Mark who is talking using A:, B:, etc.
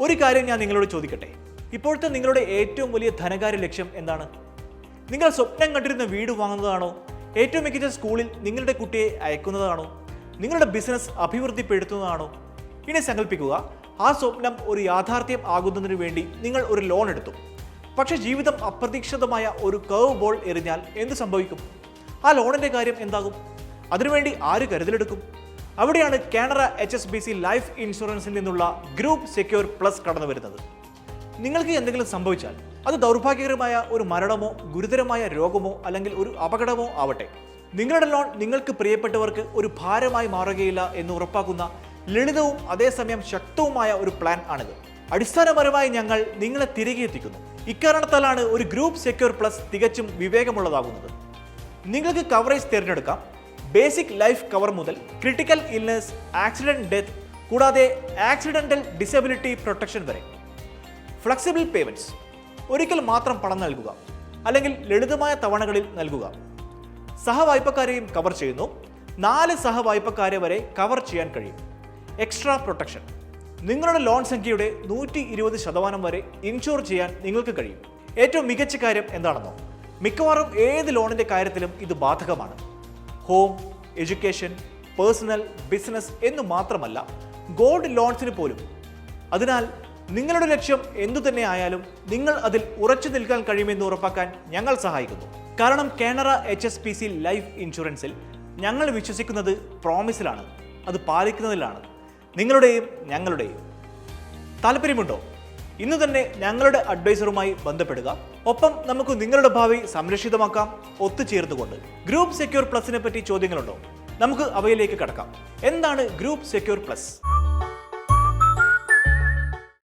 A: ഒരു കാര്യം ഞാൻ നിങ്ങളോട് ചോദിക്കട്ടെ? ഇപ്പോഴത്തെ നിങ്ങളുടെ ഏറ്റവും വലിയ ധനകാര്യ ലക്ഷ്യം എന്താണ്? നിങ്ങൾ സ്വപ്നം കണ്ടിരുന്ന വീട് വാങ്ങുന്നതാണോ? ഏറ്റവും മികച്ച സ്കൂളിൽ നിങ്ങളുടെ കുട്ടിയെ അയക്കുന്നതാണോ? നിങ്ങളുടെ ബിസിനസ് അഭിവൃദ്ധിപ്പെടുത്തുന്നതാണോ? ഇനി സങ്കല്പിക്കുക ആ സ്വപ്നം ഒരു യാഥാർത്ഥ്യം ആകുന്നതിന് വേണ്ടി നിങ്ങൾ ഒരു ലോൺ എടുത്തു. പക്ഷേ ജീവിതം അപ്രതീക്ഷിതമായ ഒരു കർവ് ബോൾ എറിഞ്ഞാൽ എന്ത് സംഭവിക്കും? ആ ലോണിന്റെ കാര്യം എന്താകും? അതിനുവേണ്ടി ആര് കരുതലെടുക്കും? അവിടെയാണ് Canara H S B C life ഇൻഷുറൻസിൽ നിന്നുള്ള ഗ്രൂപ്പ് സെക്യൂർ പ്ലസ് കടന്നു വരുന്നത് നിങ്ങൾക്ക് എന്തെങ്കിലും സംഭവിച്ചാൽ അത് ദൗർഭാഗ്യകരമായ ഒരു മരണമോ ഗുരുതരമായ രോഗമോ അല്ലെങ്കിൽ ഒരു അപകടമോ ആവട്ടെ. നിങ്ങളുടെ ലോൺ നിങ്ങൾക്ക് പ്രിയപ്പെട്ടവർക്ക് ഒരു ഭാരമായി മാറുകയില്ല എന്ന് ഉറപ്പാക്കുന്ന ലളിതവും അതേസമയം ശക്തവുമായ ഒരു പ്ലാൻ ആണിത്. അടിസ്ഥാനപരമായി ഞങ്ങൾ നിങ്ങളെ തിരികെ എത്തിക്കുന്നു. ഇക്കാരണത്താലാണ് ഒരു ഗ്രൂപ്പ് സെക്യൂർ പ്ലസ് തികച്ചും വിവേകമുള്ളതാകുന്നത്. നിങ്ങൾക്ക് കവറേജ് തിരഞ്ഞെടുക്കാം. ബേസിക് ലൈഫ് കവർ മുതൽ ക്രിട്ടിക്കൽ ഇൽനെസ് ആക്സിഡന്റ് ഡെത്ത് കൂടാതെ ആക്സിഡന്റൽ ഡിസബിലിറ്റി പ്രൊട്ടക്ഷൻ വരെ. Flexible payments. ഒരിക്കൽ മാത്രം പണം നൽകുക അല്ലെങ്കിൽ ലളിതമായ തവണകളിൽ നൽകുക. സഹവായ്പക്കാരെയും കവർ ചെയ്യുന്നു. നാല് സഹവായ്പക്കാരെ വരെ കവർ ചെയ്യാൻ കഴിയും. Extra protection. നിങ്ങളുടെ ലോൺ സംഖ്യയുടെ നൂറ്റി ഇരുപത് ശതമാനം വരെ ഇൻഷുർ ചെയ്യാൻ നിങ്ങൾക്ക് കഴിയും. ഏറ്റവും മികച്ച കാര്യം എന്താണെന്നോ? മിക്കവാറും ഏത് ലോണിന്റെ കാര്യത്തിലും ഇത് ബാധകമാണ്. ഹോം എഡ്യൂക്കേഷൻ പേഴ്സണൽ ബിസിനസ് എന്നു മാത്രമല്ല ഗോൾഡ് ലോൺസിന് പോലും. അതിനാൽ നിങ്ങളുടെ ലക്ഷ്യം എന്തു തന്നെ ആയാലും നിങ്ങൾ അതിൽ ഉറച്ചു നിൽക്കാൻ കഴിയുമെന്ന് ഉറപ്പാക്കാൻ ഞങ്ങൾ സഹായിക്കുന്നു. കാരണം Canara H S B C life ഇൻഷുറൻസിൽ ഞങ്ങൾ വിശ്വസിക്കുന്നത് പ്രോമിസിലാണ് അത് പാലിക്കുന്നതിലാണ്. നിങ്ങളുടെയും ഞങ്ങളുടെയും. താല്പര്യമുണ്ടോ ഇന്ന് തന്നെ ഞങ്ങളുടെ അഡ്വൈസറുമായി ബന്ധപ്പെടുക. ഒപ്പം നമുക്ക് നിങ്ങളുടെ ഭാവി സംരക്ഷിതമാക്കാം. ഒത്തുചേർത്തുകൊണ്ട്. ഗ്രൂപ്പ് സെക്യൂർ പ്ലസിനെ പറ്റി ചോദ്യങ്ങളുണ്ടോ? നമുക്ക് അവയിലേക്ക് കടക്കാം. എന്താണ് ഗ്രൂപ്പ് സെക്യൂർ പ്ലസ്